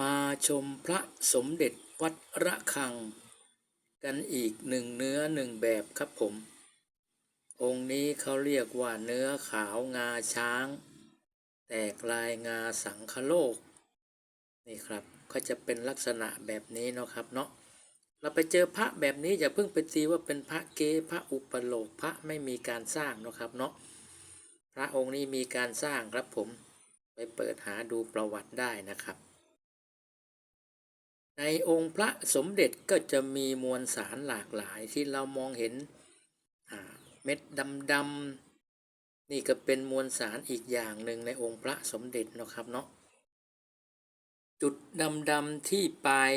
มาชมพระสมเด็จวัดระฆัง กันอีกหนึ่งเนื้อหนึ่งแบบครับผม องค์นี้เขาเรียกว่าเนื้อขาวงาช้าง แตกลายงาสังคโลก นี่ครับก็จะเป็นลักษณะแบบนี้เนาะครับเนาะเราไปเจอพระแบบนี้อย่าเพิ่งไปตีว่าเป็นพระเกพระอุปโลกพระไม่มีการสร้างเนาะครับเนาะพระองค์นี้มีการสร้างครับผมไปเปิดหาดูประวัติได้นะครับ ในองค์พระสมเด็จก็จะมีมวลสารหลากหลายที่เรามองเห็นเม็ดดำๆนี่ก็เป็นมวลสารอีกอย่างหนึ่งในองค์พระสมเด็จนะครับเนาะจุดดำๆที่ปลาย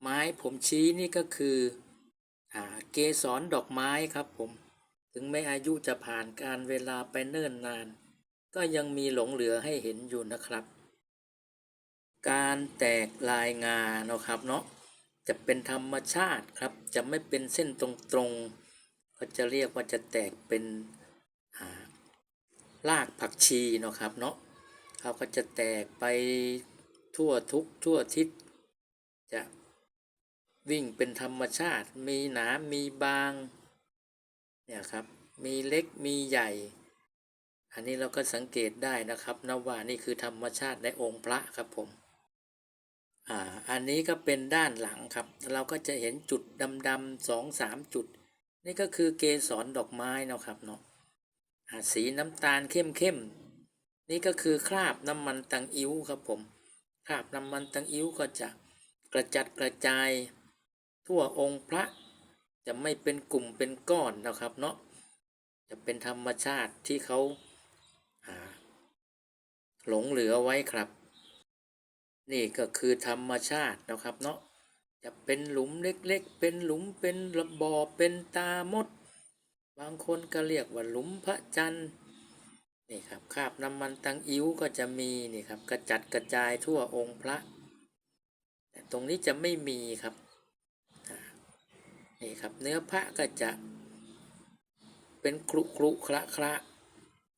ไม้ผมชี้นี่ก็คืออเกสรดอกไม้ครับผม ถึงแม้อายุจะผ่านการเวลาไปเนิ่นนาน ก็ยังมีหลงเหลือให้เห็นอยู่นะครับ การแตกลายงาเนาะครับเนาะจะเป็นธรรมชาติครับ จะไม่เป็นเส้นตรงๆ ก็จะเรียกว่าจะแตกเป็นารากผักชีเนาะครับเนาะเขาก็จะแตกไปทั่วทุกทั่วทิศจะวิ่งเป็นธรรมชาติ มีหนา มีบาง เนี่ยครับ มีเล็ก มีใหญ่ อันนี้เราก็สังเกตได้นะครับนะว่านี่คือธรรมชาติในองค์พระครับผม อ่าอันนี้ก็เป็นด้านหลังครับ เราก็จะเห็นจุดดำๆสองสามจุด นี่ก็คือเกสรดอกไม้นะครับเนาะอ่าสีน้ำตาลเข้มๆนี่ก็คือคราบน้ำมันตังอิ้วครับผมคราบน้ำมันตังอิ้วก็จะกระจัดกระจาย ทั่วองค์พระจะไม่เป็นกลุ่มเป็นก้อนนะครับเนาะจะเป็นธรรมชาติที่เขาอ่าหลงเหลือไว้ครับ นี่ก็คือธรรมชาตินะครับเนาะจะเป็นหลุมเล็กๆ เป็นหลุมเป็นระบอบเป็นตามด บางคนก็เรียกว่าหลุมพระจันทร์นี่ครับคราบน้ำมันตังอิ้วก็จะมีนี่ครับกระจัดกระจายทั่วองค์พระ แต่ตรงนี้จะไม่มีครับนี่ครับเนื้อพระก็จะเป็นครุครุคระคระ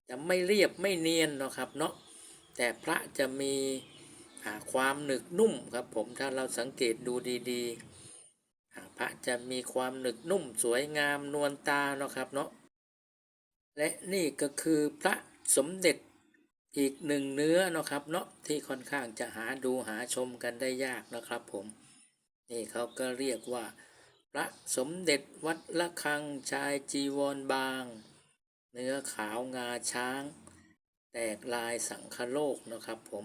จะไม่เรียบไม่เนียนนะครับเนาะแต่พระจะมี ความหนึกนุ่มครับผมถ้าเราสังเกตดูดีๆพระจะมีความหนึกนุ่มสวยงามนวลตาเนาะครับเนาะและนี่ก็คือพระสมเด็จอีกหนึ่งเนื้อเนาะครับเนาะที่ค่อนข้างจะหาดูหาชมกันได้ยากนะครับผม นี่เขาก็เรียกว่า พระสมเด็จวัดละคังชายจีวรบาง เนื้อขาวงาช้าง แตกลายสังคโลกนะครับผม